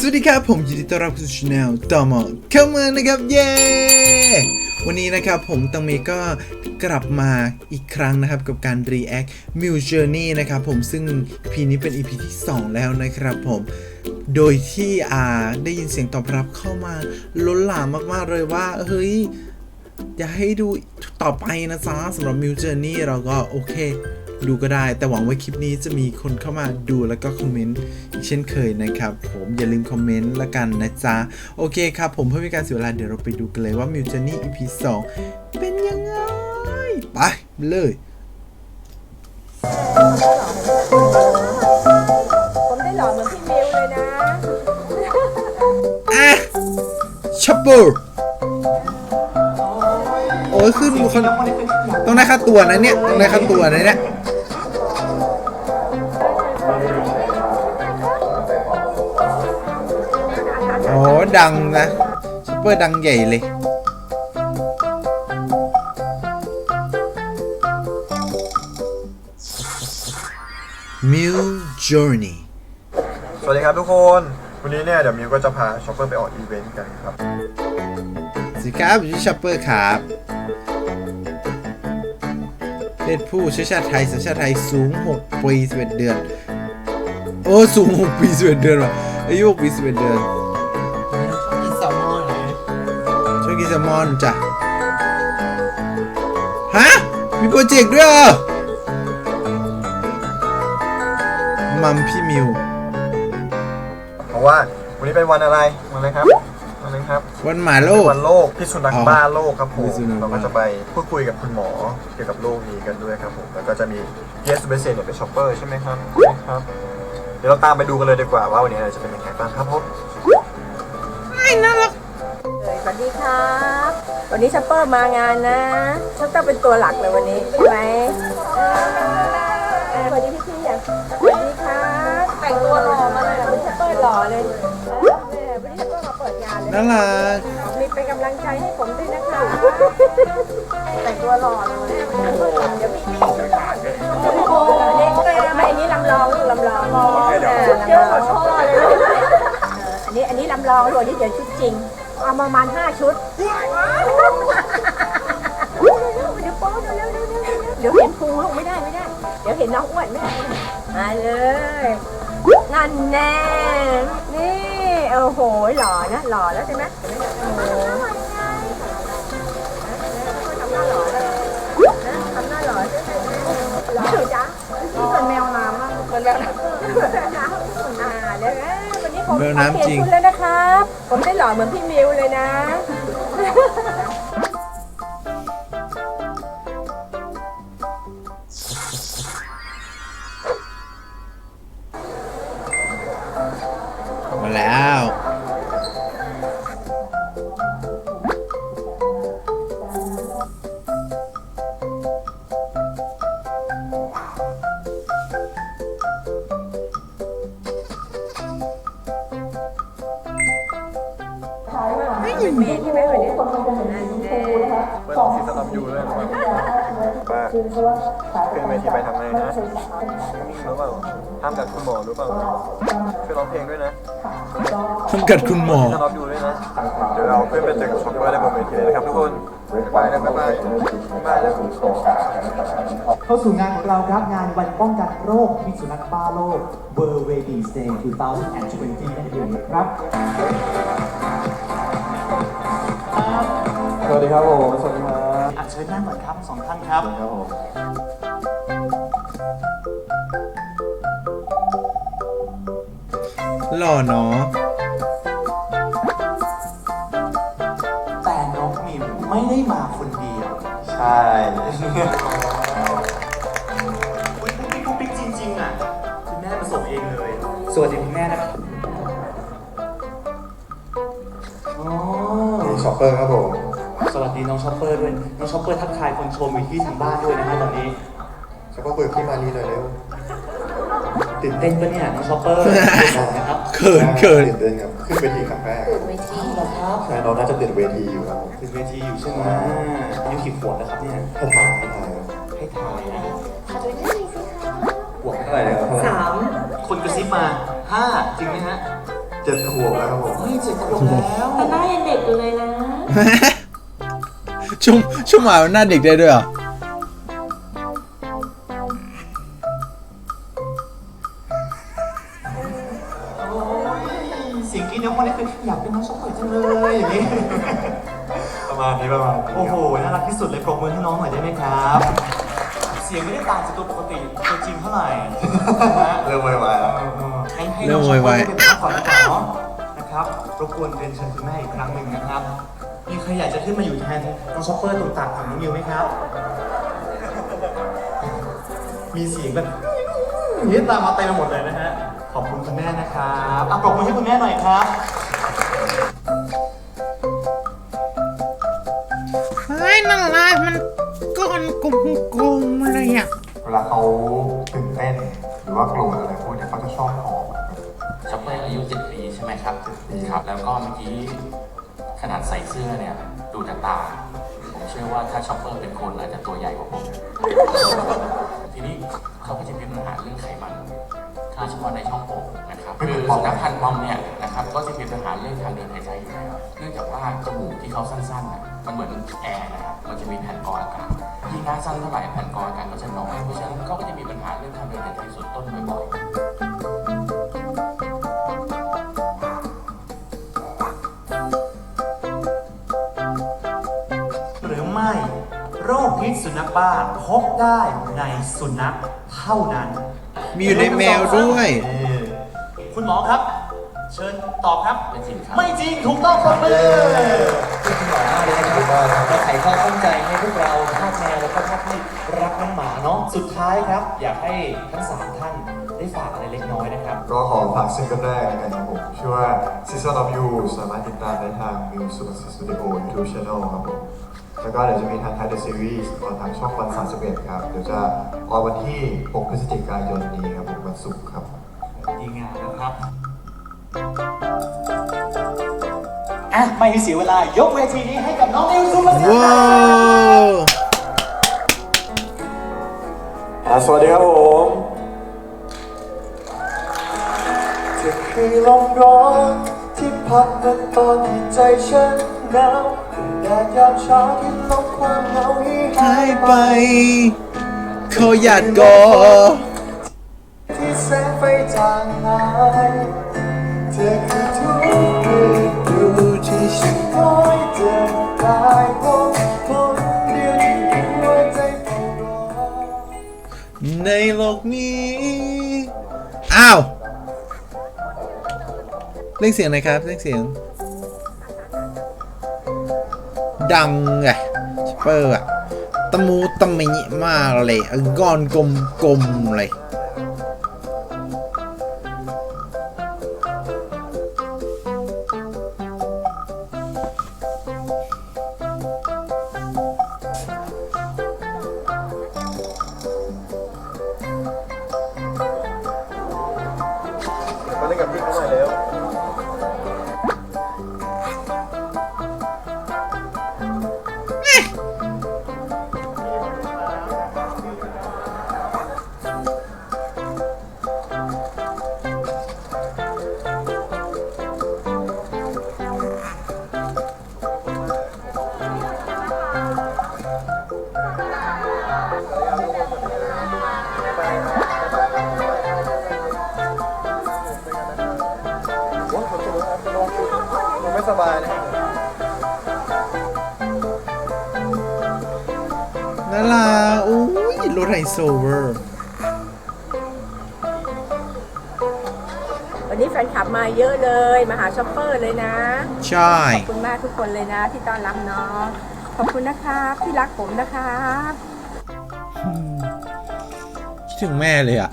สวัสดีครับ ผมยินดีต้อนรับเข้าสู่ช anel ต่อมอเข้ามานะครับ เย้ วันนี้นะครับผมตังเมก็กลับมาอีกครั้งนะครับ กับการ react m u journey นะครับผมซึ่ง EP นี้เป็น EP ที่ 2 แล้วนะครับผมโดยที่อ่าได้ยินเสียงตอบรับเข้ามาล้นหลามมากๆเลยว่า เฮ้ย อยากให้ดูต่อไปนะจ๊ะสำหรับ Muse Journey เราก็โอเค ดูก็ได้ แต่หวังว่าคลิปนี้จะมีคนเข้ามาดูแล้วก็คอมเมนต์อีกเช่นเคยนะครับ ผมอย่าลืมคอมเมนต์ละกันนะจ๊ะ โอเคครับ ผมเพื่อไม่ให้การเสียเวลาเดี๋ยวเราไปดูกันเลยว่า Muse Journey EP 2 เป็นยังไง ไปเลยผมได้หล่อเหมือนพี่มิวเลยนะอะชัปเปอร์โอ้ยขึ้นคนต้องได้ค่าตัวนะเนี่ย ต้องได้ค่าตัวนะเนี่ย โอ้ดังนะชัปเปอร์ดังใหญ่เลย Mill Journey สวัสดีครับทุกคน วันนี้เนี่ยเดี๋ยวมิวก็จะพาช็อปเปอร์ไปออกอีเวนต์กันครับ สวัสดีครับผมชื่อชัปเปอร์ครับเพศผู้เชื้อชาติไทยสัญชาติไทยสูง 6 ปี 11 เดือน โอ้ สูง 6 ปี 11 เดือนว่ะอายุ 6 ปี 11 เดือนกิน แซลมอนจ้ะ ฮะ มีโปรเจกต์ด้วยเหรอ มัมพี่มิว เพราะว่าวันนี้เป็นวันอะไรวันอะไรครับวันอะไรครับวันหมาโลก วันโลกพิษสุนัขอ๋อบ้าโลกครับผมพิษสุนัขบ้า เราก็จะไปพูดคุยกับคุณหมอเกี่ยวกับโรคนี้กันด้วยครับผมแล้วก็จะมีเยสเบสเซนเนี่ยเป็นช็อปเปอร์ใช่ไหมครับใช่ครับ เดี๋ยวเราตามไปดูกันเลยดีกว่าว่าวันนี้จะเป็นยังไงบ้างครับผมเลยส วัสดีครับ วันนี้ชัปเปอร์มางานนะชัปเปอร์เป็นตัวหลักเลยวันนี้ใช่ไหมเออสวัสดีพี่พี่อย่างสวัสดีครับแต่งตัวหล่อมาเลยวันนี้ชัปเปอร์หล่อเลยเออเนี่ยวันนี้ชัปเปอร์มาเปิดงานเลยน่ารักมีเป็นกำลังใจให้ผมด้วยนะคะแต่งตัวหล่อเลยวันนี้เดี๋ยวมีมีโอ้โหไม่อันนี้ลำลองลูกลำลองเออลำลองอันนี้อันนี้ลำลองตัวนี้เดี๋ยวชุดจริง เอาประมาณห้าชุด เดี๋ยวโป๊ะเร็วๆเดี๋ยวเห็นพุงลูกไม่ได้ไม่ได้ เดี๋ยวเห็นน้องอ้วนไม่ได้มาเลยนั่นแน่นี่โอ้โหหล่อนะหล่อแล้วใช่ไหมโอ้โหทำหน้าหล่อแล้วทำหน้าหล่อใช่ไหมหล่อจ้ะนี่เป็นแมวน้ำมากเป็นแมวน้ำอ่าแล้วนะวันนี้ผมแมวน้ำจริงขอเปลี่ยนชุดแล้วนะ ผมได้หล่อเหมือนพี่มิวเลยนะ เปิดออกซีสต็อปยูด้วยนะครับว่าขึ้นเวทีไปทำไงนะรู้เปล่าห้ามกัดคุณหมอรู้เปล่าช่วยร้องเพลงด้วยนะทำกัดคุณหมอซีสต็อปยูด้วยนะเดี๋ยวเราขึ้นไปเจอกับช็อปเปอร์ได้บนเวทีเลยนะครับทุกคนบ๊ายบายนะบ๊ายบายบ๊ายบายนะเข้าสู่งานของเราครับงานวันป้องกันโรคพิษสุนัขบ้าโลก World Rabies Day 2020นั่นเองครับสวัสดีครับผมสวัสดีครับอัญ เชิญนั่งก่อนครับสองท่านครับ ครับผมหล่อเนาะแต่น้องมิวไม่ได้มาคนเดียวใช่คุณปุ๊กปิ๊กปุ๊กปิ๊กจริงๆอะคุณแม่มาส่งเองเลยสวัสดีคุณแม่นะครับอ๋อช็อปเปอร์ครับผม สวัสดีน้องช็อปเปอร์ด้วยน้องช็อปเปอร์ทักทายคนชมอยู่ที่ทางบ้านด้วยนะฮะตอนนี้ช็อปเปอร์คุยกับพี่มารีหน่อยเร็วตื่นเต้นปะเนี่ยน้องช็อปเปอร์นะครับเขินเขินตื่นเต้นครับขึ้นเวทีครั้งแรกอ้าวเหรอครับใช่น้องน่าจะติดเวทีอยู่ครับผมเป็นเวทีอยู่ใช่ไหมอายุกี่ขวบแล้วครับเนี่ยถ้าถ่ายให้ถ่ายให้ทายนะขวบเท่าไหร่นะครับสามคนกระซิบมาห้าจริงไหมฮะจะจ็ดขวบแล้วครับผมเฮ้ยเจ็ดขวบแล้วแต่หน้ายังเด็กอยู่เลยนะ ชุ่มชุ่มหมาหน้าเด็กได้ด้วยเหรอโอ้ยเสียงกรี๊ดน้องคนนี้คืออยากเป็นน้องชอบเปิดจังเลยอย่างนี้ ประมาณนี้ประมาณนี้โอ้โห น่ารักที่สุดเลยปรบมือให้น้องหน่อยได้ไหมครับ เสียงไม่ได้ต่างจากตัวปกติตัวจริงเท่าไหร่นะฮะเริ่มไวๆแล้วเออเออให้ให้เริ่น้อมงไวชอบๆเป็นพักผ่อนดีกว่าเนาะนะครับ รบกวนเรียนเชิญคุณแม่อีกครั้งหนึ่งนะครับ มีใครอยากจะขึ้นมาอยู่แทนน้องช็อปเปอร์ตรงตากของน้องมิวไหมครับ มีเสียงแบบอย่างนี้ตามมาเต็มไปหมดเลยนะฮะ ขอบคุณคุณแม่นะครับอะปรบมือให้คุณแม่หน่อยครับเฮ้ยน่ารักมันก้อนกลมๆเลยอะเวลาเขาตื่นเต้นหรือว่าโกรธอะไรพวกเนี้ยเขาจะชอบหอม ช็อปเปอร์อายุ7ปีใช่ไหมครับ7ปีครับ แล้วก็เมื่อกี้ ขนาดใส่เสื้อเนี่ยดูจากตาผมเชื่อว่าถ้าช็อปเปอร์เป็นคนอาจจะตัวใหญ่กว่าผม ทีนี้เขาก็จะมีปัญหาเรื่องไขมันโดยเฉพาะในช่องอกนะครับคืออนปอมสุนัขพันธุ์ปอมเนี่ยนะครับก็จะมีปัญหาเรื่องทางเดินหายใจอยู่แล้วเนื่องจากว่าจมูกที่เขาสั้นๆน่ะมันเหมือนแอร์นะครับมันจะมีแผ่นกรองอากาศยิ่งหน้าสั้นเท่าไหร่แผ่นกรองอากาศก็จะน้อยเพราะฉะนั้นก็จะมีปัญหาเรื่องทางเดินหายใจส่วนต้นบ่อยๆ ษสุนัขบ้าพบได้ในสุนัขเท่านั้น มีอยู่ในแมวด้วยนี่คุณหมอครับ เชิญตอบครับ ไม่จริงครับ ไม่จริงถูกต้องปรบมือคุณหมอมากเลยนะครับมาไขข้อข้องใจให้พวกเราทาสแมวแล้วก็ทาสที่รักน้องหมาเนาะสุดท้ายครับ อยากให้ทั้งสามท่านได้ฝากอะไรเล็กน้อยนะครับ ก็ขอฝากซิงเกิลแรกแล้วกันครับผมชื่อว่า Season of You สามารถติดตามได้ทาง Music Studio YouTube Channel ครับผม แล้วก็เดี๋ยวจะมีทางไทยเดอะซีรีส์ออนทางช่องวัน31ครับ เดี๋ยวจะออนวันที่ 6 พฤศจิกายนนี้ครับผมวันศุกร์ครับ ดีงามนะครับ อะ ไม่ให้เสียเวลายกเวทีนี้ให้กับน้องนิวซูมาเสียว้าวอ่าสวัสดีครับผมเธอคือลมร้อนที่พัดมาตอนที่ใจฉัน หนาแดดยามเช้าที่ลบความเหงาให้หาหายยไป ไปเขาหยาดกอ ที่แสงไฟจางหายเธอคือทุกเรื่องดูที่ฉันคอยเจอได้พบคนเดียวที่หัวใจเฝ้ารอในโลกนี้ อ้าวเล่นเสียงหน่อยครับเล่นเสียง ดังไงสเปอร์อะตะมูตะมิมากเลยเอาก้อนกลมๆเลย น่ารักอุ้ยรถไฮโซเวอร์วันนี้แฟนคลับมาเยอะเลย มาหาช็อปเปอร์เลยนะ ใช่ ขอบคุณมากทุกคนเลยนะ ที่ต้อนรับน้องขอบคุณนะครับที่รักผมนะครับคิดถึงแม่เลยอะ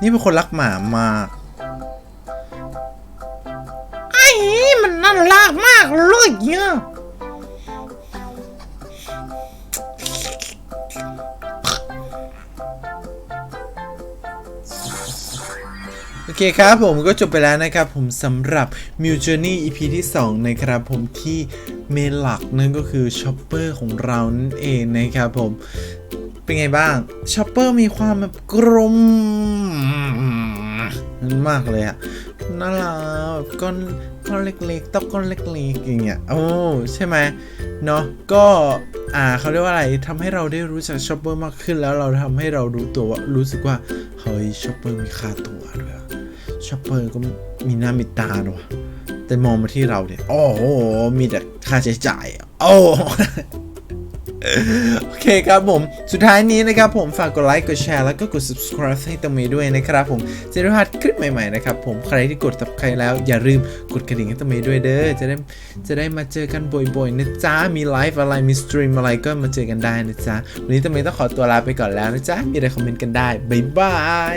นี่เป็นคนรักหมามากไอ้มันน่ารักมากเลยเนี่ย เคครับผมก็จบไปแล้วนะครับผมสำหรับ m u Journey EP ที่ 2 นะครับผมที่เมนหลักนั่นก็คือช็อปเปอร์ของเรานั่นเองนะครับผมเป็นไงบ้างช็อปเปอร์มีความแบบกลมมากเลยอะน่ารักก้อนก้อนเล็กๆตอกก้อนเล็กๆอย่างเงี้ยโอ้ใช่ไหมเนาะก็อ่าเขาเรียกว่าอะไรทำให้เราได้รู้จักชอปเปอร์มากขึ้นแล้วเราทำให้เรารู้ตัวว่ารู้สึกว่าเฮ้ยชอปเปอร์มีค่าตัวด้วย ชอปเปอร์ก็มีหน้ามีตาด้วยแต่มองมาที่เราเนี่ย โอ้โห มีแต่ค่าใช้จ่ายอะโอ้โอเคครับผม สุดท้ายนี้นะครับผมฝากกดไลค์ กดแชร์ แล้วก็กด subscribe ให้ตังเมย์ด้วยนะครับผมจะได้พลาดคลิปใหม่ๆนะครับผมใครที่กด subscribe แล้วอย่าลืมกดกระดิ่งให้ตังเมย์ด้วยเด้อจะได้จะได้มาเจอกันบ่อยๆนะจ๊ะ มีไลฟ์อะไรมีสตรีมอะไรก็มาเจอกันได้นะจ๊ะ วันนี้ตังเมย์ต้องขอตัวลาไปก่อนแล้วนะจ๊ะ มีอะไรคอมเมนต์กันได้บ๊ายบาย